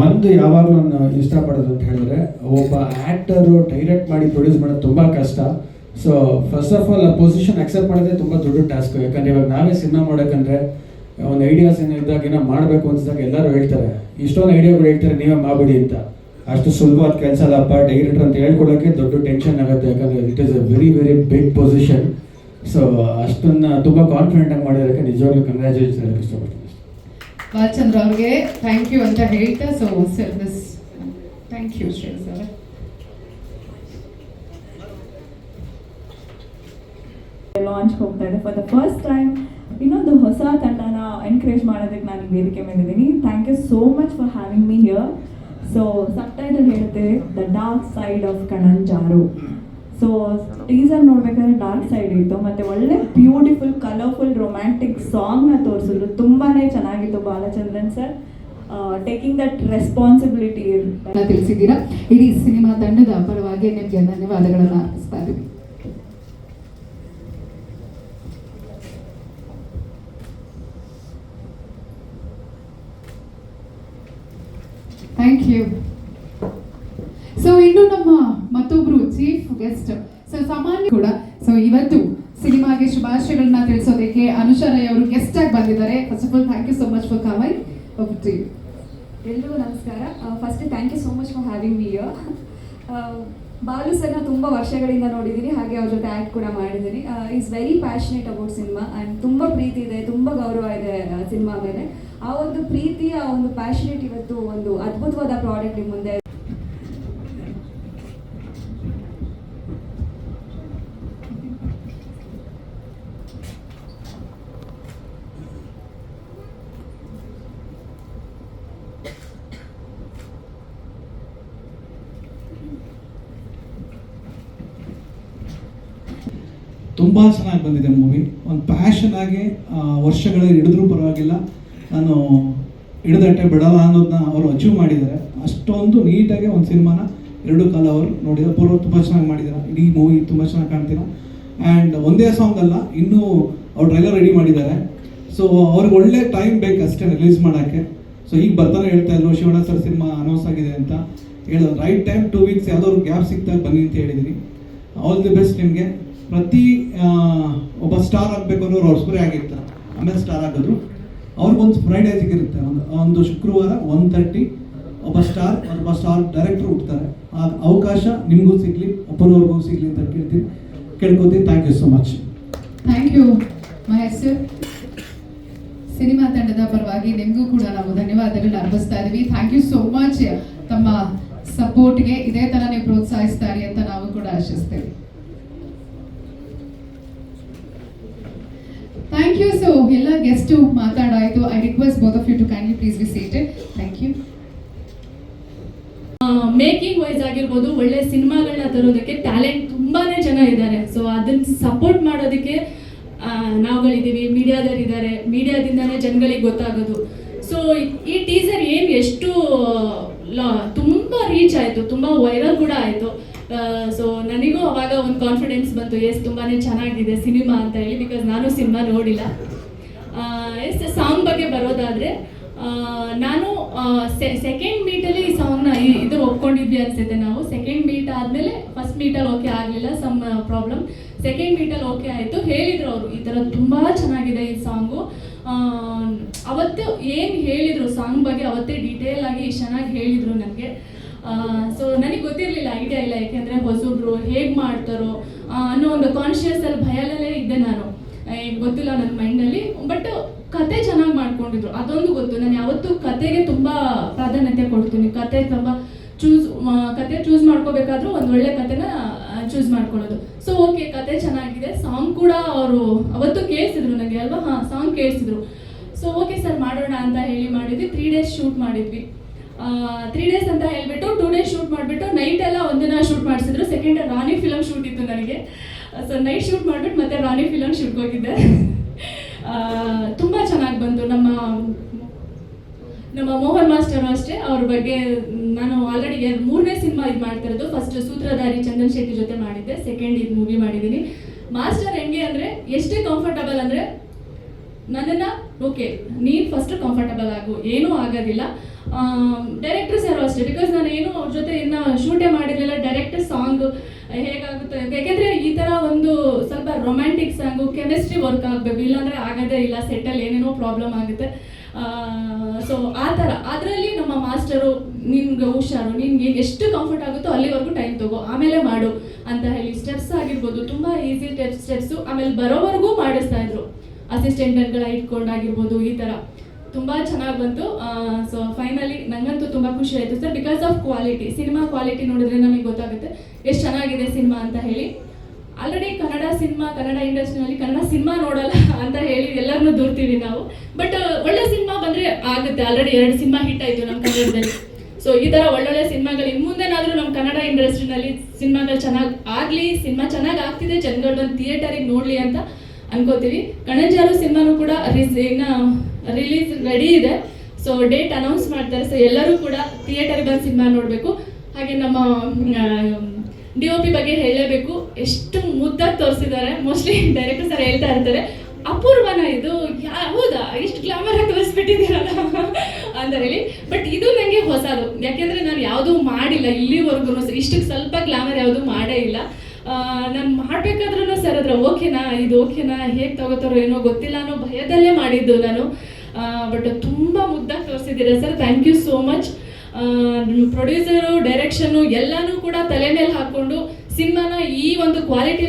ಒಂದು ಯಾವಾಗಲೂ ನಾನು ಇಷ್ಟಪಡೋದು ಅಂತ ಹೇಳಿದ್ರೆ, ಒಬ್ಬ ಆ್ಯಕ್ಟರು ಡೈರೆಕ್ಟ್ ಮಾಡಿ ಪ್ರೊಡ್ಯೂಸ್ ಮಾಡೋದು ತುಂಬ ಕಷ್ಟ. ಸೊ ಫಸ್ಟ್ ಆಫ್ ಆಲ್ ಆ ಪೊಸಿಷನ್ ಅಕ್ಸೆಪ್ಟ್ ಮಾಡೋದೇ ತುಂಬ ದೊಡ್ಡ ಟಾಸ್ಕ್ ಯಾಕಂದ್ರೆ ಇವಾಗ ನಾವೇ ಸಿನಿಮಾ ಮಾಡೋಕ್ಕಂದ್ರೆ ಒಂದು ಐಡಿಯಾಸ್ ಏನೋ ಇದ್ದಾಗ ಏನೋ ಮಾಡಬೇಕು ಅನ್ಸಿದಾಗ ಎಲ್ಲರೂ ಹೇಳ್ತಾರೆ. ಇಷ್ಟೊಂದು ಐಡಿಯಾಗಳು ಹೇಳ್ತಾರೆ, ನೀವೇ ಮಾಡ್ಬಿಡಿ ಅಂತ. ಅಷ್ಟು ಸುಲಭವಾದ ಕೆಲಸ ಅಲ್ಲಪ್ಪ ಡೈರೆಕ್ಟರ್ ಅಂತ ಹೇಳ್ಕೊಳ್ಳೋಕ್ಕೆ ದೊಡ್ಡ ಟೆನ್ಷನ್ ಆಗುತ್ತೆ. ಯಾಕಂದರೆ it is a very very big position so ಅಷ್ಟನ್ನ ತುಂಬ ಕಾನ್ಫಿಡೆಂಟ್ ಆಗಿ ಮಾಡಿರೋಕ್ಕೆ ನಿಜವಾಗ್ಲೂ ಕಂಗ್ರ್ಯಾಚುಲೇಷನ್ ಇಷ್ಟಪಡ್ತೀನಿ. ಬಾಲಚಂದ್ರ ಅವ್ರಿಗೆ ಥ್ಯಾಂಕ್ ಯು ಅಂತ ಹೇಳ್ತಾ so sir this thank you Shri sir launch ಹೋಗ್ತಾ ಇದೆ ಫಾರ್ ದ ಫಸ್ಟ್ ಟೈಮ್ ಇನ್ನೊಂದು ಹೊಸ ತಂಡನ ಎನ್ಕರೇಜ್ ಮಾಡೋದಕ್ಕೆ ನಾನು ವೇದಿಕೆ ಮೇಲಿದ್ದೀನಿ. Thank you so much for having me here so subtitle ಹೇಳುತ್ತೆ the dark side of Kananjaru so teaser ನೋಡ್ಬೇಕಾದ್ರೆ ಡಾರ್ಕ್ ಸೈಡ್ ಇತ್ತು ಮತ್ತೆ ಒಳ್ಳೆ ಬ್ಯೂಟಿಫುಲ್ ಕಲರ್ಫುಲ್ ರೊಮ್ಯಾಂಟಿಕ್ ಸಾಂಗ್ನ ತೋರಿಸಿದ್ರು. ತುಂಬಾನೇ ಚೆನ್ನಾಗಿತ್ತು Balachandran sir taking that responsibility ತಿಳಿಸಿದ್ದೀರಾ? ಇಡೀ ಸಿನಿಮಾ ತಂಡದ ಪರವಾಗಿ ನಿಮಗೆ ಧನ್ಯವಾದಗಳನ್ನು ಅರ್ಪಿಸ್ತಾ ಇದ್ದೀವಿ ಥ್ಯಾಂಕ್ ಯು ಸೊ ಇನ್ನು ನಮ್ಮ ಮತ್ತೊಬ್ರು ಚೀಫ್ ಗೆಸ್ಟ್ ಸೊ ಸಾಮಾನ್ಯ ಕೂಡ. ಸೊ ಇವತ್ತು ಸಿನಿಮಾಗೆ ಶುಭಾಶಯಗಳನ್ನ ತಿಳಿಸೋದಕ್ಕೆ ಅನುಷಾ ರೈ ಅವರು ಗೆಸ್ಟ್ ಆಗಿ ಬಂದಿದ್ದಾರೆ. First of all thank you so much for coming ಎಲ್ರಿಗೂ ನಮಸ್ಕಾರ. First thank you so much for having me Balu ಸರ್ನ ತುಂಬ ವರ್ಷಗಳಿಂದ ನೋಡಿದ್ದೀನಿ ಹಾಗೆ ಅವ್ರ ಜೊತೆ ಆ್ಯಕ್ಟ್ ಕೂಡ ಮಾಡಿದ್ದೀನಿ is very passionate about cinema and ತುಂಬ ಪ್ರೀತಿ ಇದೆ, ತುಂಬ ಗೌರವ ಇದೆ ಸಿನಿಮಾ ಮೇಲೆ. ಆ ಒಂದು ಪ್ರೀತಿಯ ಒಂದು ಪ್ಯಾಷನೇಟ್ ಇವತ್ತು ಒಂದು ಅದ್ಭುತವಾದ ಪ್ರಾಡಕ್ಟ್ ನಿಮ್ಮ ಮುಂದೆ ತುಂಬ ಚೆನ್ನಾಗಿ ಬಂದಿದೆ ಮೂವಿ ಒಂದು ಪ್ಯಾಷನ್ ಆಗಿ ವರ್ಷಗಳ ಹಿಡಿದ್ರೂ ಪರವಾಗಿಲ್ಲ. ನಾನು ಹಿಡಿದಟ್ಟೆ ಬಿಡಲ್ಲ ಅನ್ನೋದನ್ನ ಅವರು ಅಚೀವ್ ಮಾಡಿದ್ದಾರೆ. ಅಷ್ಟೊಂದು ನೀಟಾಗಿ ಒಂದು ಸಿನಿಮಾನ ಎರಡು ಕಾಲ ಅವರು ನೋಡಿದ. ಪೂರ್ವ ತುಂಬ ಚೆನ್ನಾಗಿ ಮಾಡಿದ್ದಾರೆ. ಇಡೀ ಮೂವಿ ತುಂಬ ಚೆನ್ನಾಗಿ ಕಾಣ್ತೀರಾ ಆ್ಯಂಡ್ ಒಂದೇ ಸಾಂಗ್ ಅಲ್ಲ, ಇನ್ನೂ ಅವ್ರು ಟ್ರೈಲರ್ ರೆಡಿ ಮಾಡಿದ್ದಾರೆ. ಸೊ ಅವ್ರಿಗೆ ಒಳ್ಳೆ ಟೈಮ್ ಬೇಕು ಅಷ್ಟೇ ರಿಲೀಸ್ ಮಾಡೋಕ್ಕೆ. ಸೊ ಈಗ ಬರ್ತಾನೆ ಹೇಳ್ತಾ ಇದ್ರು ಶಿವಣ್ಣ ಸರ್ ಸಿನಿಮಾ ಅನೌನ್ಸ್ ಆಗಿದೆ ಅಂತ. ಹೇಳೋದು ರೈಟ್ ಟೈಮ್ ಟೂ ವೀಕ್ಸ್ ಯಾವ್ದಾದ್ರು ಗ್ಯಾಪ್ ಸಿಗ್ತಾ ಬನ್ನಿ ಅಂತ ಹೇಳಿದ್ದೀನಿ ಆಲ್ ದಿ ಬೆಸ್ಟ್ ನಿಮಗೆ. ಪ್ರತಿ ಒಬ್ಬ ಸ್ಟಾರ್ ಆಗಬೇಕು ಅನ್ನೋರು ಹೊಸಬರೇ ಆಗಿರ್ತಾರೆ. ಆಮೇಲೆ ಸ್ಟಾರ್ ಆಗೋದು ಅವ್ರಿಗೊಂದು ಫ್ರೈಡೇ ಸಿಗಿರುತ್ತೆ ಒಂದು ಒಂದು ಶುಕ್ರವಾರ ಒನ್ ತರ್ಟಿ ಒಬ್ಬ ಸ್ಟಾರ್ ಒಬ್ಬ ಸ್ಟಾರ್ ಡೈರೆಕ್ಟ್ರು ಹುಡ್ತಾರೆ ಆ ಅವಕಾಶ ನಿಮಗೂ ಸಿಗಲಿ ಒಬ್ಬರವ್ರಿಗೂ ಸಿಗಲಿ ಅಂತ ಕೇಳ್ತೀನಿ. ಕೇಳ್ಕೊತೀನಿ. Thank you so much thank you Mahesh sir cinema ತಂಡದ ಪರವಾಗಿ ನಿಮಗೂ ಕೂಡ ನಾವು ಧನ್ಯವಾದಗಳನ್ನ ಅರ್ಪಿಸ್ತಾ ಇದ್ದೀವಿ. ಥ್ಯಾಂಕ್ ಯು ಸೋ ಮಚ್ ತಮ್ಮ ಸಪೋರ್ಟ್ಗೆ ಇದೇ ಥರ ನೀವು ಪ್ರೋತ್ಸಾಹಿಸ್ತಾರೆ ಅಂತ ನಾವು ಕೂಡ ಆಶಿಸ್ತೇವೆ. ಥ್ಯಾಂಕ್ ಯು ಸೊ ಎಲ್ಲ guest ಮಾತಾಡಾಯಿತು I request both of you to kindly please be seated thank you making wise ಆಗಿರ್ಬೋದು, ಒಳ್ಳೆ ಸಿನಿಮಾಗಳನ್ನ ತರೋದಕ್ಕೆ ಟ್ಯಾಲೆಂಟ್ ತುಂಬಾನೇ ಜನ ಇದ್ದಾರೆ. ಸೊ ಅದನ್ನ ಸಪೋರ್ಟ್ ಮಾಡೋದಕ್ಕೆ ನಾವುಗಳಿದ್ದೀವಿ ಮೀಡಿಯಾದಲ್ಲಿ ಮೀಡಿಯಾದವರಿದ್ದಾರೆ. ಮೀಡಿಯಾದಿಂದನೇ ಜನಗಳಿಗೆ ಗೊತ್ತಾಗೋದು. ಸೊ ಈ ಟೀಸರ್ ಏನು ಎಷ್ಟು ತುಂಬ ರೀಚ್ ಆಯಿತು, ತುಂಬ ವೈರಲ್ ಕೂಡ ಆಯಿತು. ಸೊ ನನಗೂ ಅವಾಗ ಒಂದು ಕಾನ್ಫಿಡೆನ್ಸ್ ಬಂತು ಎಸ್ ತುಂಬಾ ಚೆನ್ನಾಗಿದೆ ಸಿನಿಮಾ ಅಂತ ಹೇಳಿ ಬಿಕಾಸ್ ನಾನು ಸಿನಿಮಾ ನೋಡಿಲ್ಲ. ಎಸ್ ಸಾಂಗ್ ಬಗ್ಗೆ ಬರೋದಾದರೆ ನಾನು ಸೆಕೆಂಡ್ ಮೀಟಲ್ಲಿ ಈ ಸಾಂಗ್ನ ಇದು ಒಪ್ಕೊಂಡಿದ್ವಿ ಅನ್ಸುತ್ತೆ ನಾವು. ಸೆಕೆಂಡ್ ಮೀಟ್ ಆದಮೇಲೆ ಫಸ್ಟ್ ಮೀಟಲ್ಲಿ ಓಕೆ ಆಗಲಿಲ್ಲ ಸಮ್ ಪ್ರಾಬ್ಲಮ್ ಸೆಕೆಂಡ್ ಮೀಟಲ್ಲಿ ಓಕೆ ಆಯಿತು. ಹೇಳಿದರು ಅವರು, ಈ ಥರ ತುಂಬ ಚೆನ್ನಾಗಿದೆ ಈ ಸಾಂಗು ಅವತ್ತು ಏನು ಹೇಳಿದರು ಸಾಂಗ್ ಬಗ್ಗೆ ಅವತ್ತೇ ಡೀಟೇಲ್ ಆಗಿ ಚೆನ್ನಾಗಿ ಹೇಳಿದರು ನನಗೆ. ಸೊ ನನಗೆ ಗೊತ್ತಿರಲಿಲ್ಲ ಐಡಿಯಾ ಇಲ್ಲ ಯಾಕೆಂದರೆ ಹೊಸಬ್ರು ಹೇಗೆ ಮಾಡ್ತಾರೋ ಅನ್ನೋ ಒಂದು ಕಾನ್ಶಿಯಸಲ್ಲಿ ಭಯದಲ್ಲೇ ಇದ್ದೆ ನಾನು. ಗೊತ್ತಿಲ್ಲ ನನ್ನ ಮೈಂಡಲ್ಲಿ ಬಟ್ ಕತೆ ಚೆನ್ನಾಗಿ ಮಾಡ್ಕೊಂಡಿದ್ರು. ಅದೊಂದು ಗೊತ್ತು. ನಾನು ಯಾವತ್ತೂ ಕತೆಗೆ ತುಂಬ ಪ್ರಾಧಾನ್ಯತೆ ಕೊಡ್ತೀನಿ. ಕತೆ ತುಂಬ ಚೂಸ್ ಕತೆ ಚೂಸ್ ಮಾಡ್ಕೋಬೇಕಾದ್ರೂ ಒಂದು ಒಳ್ಳೆ ಕತೆನ ಚೂಸ್ ಮಾಡ್ಕೊಳ್ಳೋದು. ಸೊ ಓಕೆ ಕತೆ ಚೆನ್ನಾಗಿದೆ. ಸಾಂಗ್ ಕೂಡ ಅವರು ಅವತ್ತು ಕೇಳಿಸಿದ್ರು ನನಗೆ ಅಲ್ವಾ? ಹಾಂ ಸಾಂಗ್ ಕೇಳಿಸಿದ್ರು. ಸೊ ಓಕೆ ಸರ್ ಮಾಡೋಣ ಅಂತ ಹೇಳಿ ಮಾಡಿದ್ವಿ. ತ್ರೀ ಡೇಸ್ ಶೂಟ್ ಮಾಡಿದ್ವಿ. ತ್ರೀ ಡೇಸ್ ಅಂತ ಹೇಳ್ಬಿಟ್ಟು ಟೂ ಡೇಸ್ ಶೂಟ್ ಮಾಡಿಬಿಟ್ಟು ನೈಟ್ ಎಲ್ಲ ಒಂದಿನ ಶೂಟ್ ಮಾಡಿಸಿದ್ರು. ಸೆಕೆಂಡ್ ರಾಣಿ ಫಿಲಮ್ ಶೂಟ್ ಇತ್ತು ನನಗೆ. ಸೊ ನೈಟ್ ಶೂಟ್ ಮಾಡಿಬಿಟ್ಟು ಮತ್ತೆ ರಾಣಿ ಫಿಲಮ್ ಶೂಟ್ ಹೋಗಿದ್ದೆ. ತುಂಬ ಚೆನ್ನಾಗಿ ಬಂತು. ನಮ್ಮ ನಮ್ಮ ಮೋಹನ್ ಮಾಸ್ಟರ್ ಅಷ್ಟೇ. ಅವ್ರ ಬಗ್ಗೆ ನಾನು ಆಲ್ರೆಡಿ ಮೂರನೇ ಸಿನಿಮಾ ಇದು ಮಾಡ್ತಾ ಇರೋದು. ಫಸ್ಟ್ ಸೂತ್ರಧಾರಿ ಚಂದನ್ ಶೆಟ್ಟಿ ಜೊತೆ ಮಾಡಿದ್ದೆ. ಸೆಕೆಂಡ್ ಇದು ಮೂವಿ ಮಾಡಿದ್ದೀನಿ. ಮಾಸ್ಟರ್ ಹೆಂಗೆ ಅಂದರೆ, ಎಷ್ಟೇ ಕಂಫರ್ಟಬಲ್ ಅಂದರೆ, ನನ್ನನ್ನು ಓಕೆ ನೀನು ಫಸ್ಟ್ ಕಂಫರ್ಟಬಲ್ ಆಗು. ಏನೂ ಆಗೋದಿಲ್ಲ. ಡೈರೆಕ್ಟರ್ಸ್ ಸರ್ ಅಷ್ಟೇ? ಬಿಕಾಸ್ ನಾನು ಏನು ಅವ್ರ ಜೊತೆ ಇನ್ನ ಶೂಟೇ ಮಾಡಿರಲಿಲ್ಲ ಡೈರೆಕ್ಟ್ ಸಾಂಗ್ ಹೇಗಾಗುತ್ತೆ ಯಾಕೆಂದ್ರೆ ಈ ತರ ಒಂದು ಸ್ವಲ್ಪ ರೊಮ್ಯಾಂಟಿಕ್ ಸಾಂಗು ಕೆಮಿಸ್ಟ್ರಿ ವರ್ಕ್ ಆಗಬೇಕು. ಇಲ್ಲಾಂದ್ರೆ ಆಗೋದೇ ಇಲ್ಲ ಸೆಟ್ಟಲ್ಲಿ ಏನೇನೋ ಪ್ರಾಬ್ಲಮ್ ಆಗುತ್ತೆ. ಸೊ ಆ ಥರ ಅದರಲ್ಲಿ ನಮ್ಮ ಮಾಸ್ಟರು ನಿನ್ಗೆ ಹುಷಾರು, ನಿನ್ಗೆ ಎಷ್ಟು ಕಂಫರ್ಟ್ ಆಗುತ್ತೋ ಅಲ್ಲಿವರೆಗೂ ಟೈಮ್ ತಗೋ. ಆಮೇಲೆ ಮಾಡು ಅಂತ ಹೇಳಿ ಸ್ಟೆಪ್ಸ್ ಆಗಿರ್ಬೋದು. ತುಂಬ ಈಸಿ ಸ್ಟೆಪ್ಸ್ ಸ್ಟೆಪ್ಸು ಆಮೇಲೆ ಬರೋವರೆಗೂ ಮಾಡಿಸ್ತಾ ಇದ್ರು. ಅಸಿಸ್ಟೆಂಟ್ಗಳ ಇಟ್ಕೊಂಡಾಗಿರ್ಬೋದು, ಈ ಥರ ತುಂಬ ಚೆನ್ನಾಗಿ ಬಂತು. ಸೊ ಫೈನಲಿ ನನಗಂತೂ ತುಂಬ ಖುಷಿ ಆಯಿತು sir. Because of quality cinema quality ನೋಡಿದ್ರೆ ನಮಗೆ ಗೊತ್ತಾಗುತ್ತೆ ಎಷ್ಟು ಚೆನ್ನಾಗಿದೆ ಸಿನಿಮಾ ಅಂತ ಹೇಳಿ. ಆಲ್ರೆಡಿ ಕನ್ನಡ ಸಿನಿಮಾ ಕನ್ನಡ ಇಂಡಸ್ಟ್ರಿನಲ್ಲಿ ಕನ್ನಡ ಸಿನಿಮಾ ನೋಡಲ್ಲ ಅಂತ ಹೇಳಿ ಎಲ್ಲರನ್ನೂ ದೂರ್ತೀವಿ ನಾವು. ಬಟ್ ಒಳ್ಳೆ ಸಿನಿಮಾ ಬಂದರೆ ಆಗುತ್ತೆ. ಆಲ್ರೆಡಿ ಎರಡು ಸಿನಿಮಾ ಹಿಟ್ ಆಯಿತು ನಮ್ಮ ಕನ್ನಡದಲ್ಲಿ. ಸೊ ಈ ಥರ ಒಳ್ಳೊಳ್ಳೆ ಸಿನಿಮಾಗಳು ಇನ್ನು ಮುಂದೆನಾದರೂ ನಮ್ಮ ಕನ್ನಡ ಇಂಡಸ್ಟ್ರಿನಲ್ಲಿ ಸಿನಿಮಾಗಳು ಚೆನ್ನಾಗಿ ಆಗಲಿ ಸಿನಿಮಾ ಚೆನ್ನಾಗಿ ಆಗ್ತಿದೆ ಜನಗಳು ಬಂದು ಥಿಯೇಟರಿಗೆ ನೋಡಲಿ ಅಂತ ಅನ್ಕೋತೀವಿ. ಕಣಂಜಾರು ಸಿನಿಮಾನು ಕೂಡ ರೀಸ್ ರಿಲೀಸ್ ರೆಡಿ ಇದೆ. ಸೊ ಡೇಟ್ ಅನೌನ್ಸ್ ಮಾಡ್ತಾರೆ. ಸೊ ಎಲ್ಲರೂ ಕೂಡ ಥಿಯೇಟರ್ಗೆ ಬಂದು ಸಿನಿಮಾ ನೋಡಬೇಕು. ಹಾಗೆ ನಮ್ಮ ಡಿ ಒ ಪಿ ಬಗ್ಗೆ ಹೇಳಲೇಬೇಕು ಎಷ್ಟು ಮುದ್ದಾಗಿ ತೋರಿಸಿದ್ದಾರೆ. ಮೋಸ್ಟ್ಲಿ ಡೈರೆಕ್ಟರ್ ಸರ್ ಹೇಳ್ತಾ ಇರ್ತಾರೆ. ಅಪೂರ್ವನ ಇದು. ಹೌದಾ? ಇಷ್ಟು ಗ್ಲಾಮರ್ ಆಗಿ ತೋರಿಸ್ಬಿಟ್ಟಿದ್ದೀರಲ್ಲ. ಅಂತ ಹೇಳಿ ಬಟ್ ಇದು ನನಗೆ ಹೊಸದು. ಯಾಕೆಂದರೆ ನಾನು ಯಾವುದೂ ಮಾಡಿಲ್ಲ ಇಲ್ಲಿವರೆಗೂ. ಇಷ್ಟಕ್ಕೆ ಸ್ವಲ್ಪ ಗ್ಲಾಮರ್ ಯಾವುದೂ ಮಾಡೇ ಇಲ್ಲ. ನಾನು ಮಾಡಬೇಕಾದ್ರೂ ಸರ್ ಅದ್ರ ಓಕೆನಾ? ಇದು ಓಕೆನಾ? ಹೇಗೆ ತಗೋತಾರೋ ಏನೋ ಗೊತ್ತಿಲ್ಲ ಅನ್ನೋ ಭಯದಲ್ಲೇ ಮಾಡಿದ್ದು ನಾನು. ಬಟ್ ತುಂಬ ಮುದ್ದಾಗಿ ತೋರಿಸಿದ್ದೀರಾ sir thank you so much producer direction ಎಲ್ಲನೂ ಕೂಡ ತಲೆ ಮೇಲೆ ಹಾಕ್ಕೊಂಡು ಸಿನಿಮಾನ ಈ ಒಂದು ಕ್ವಾಲಿಟಿ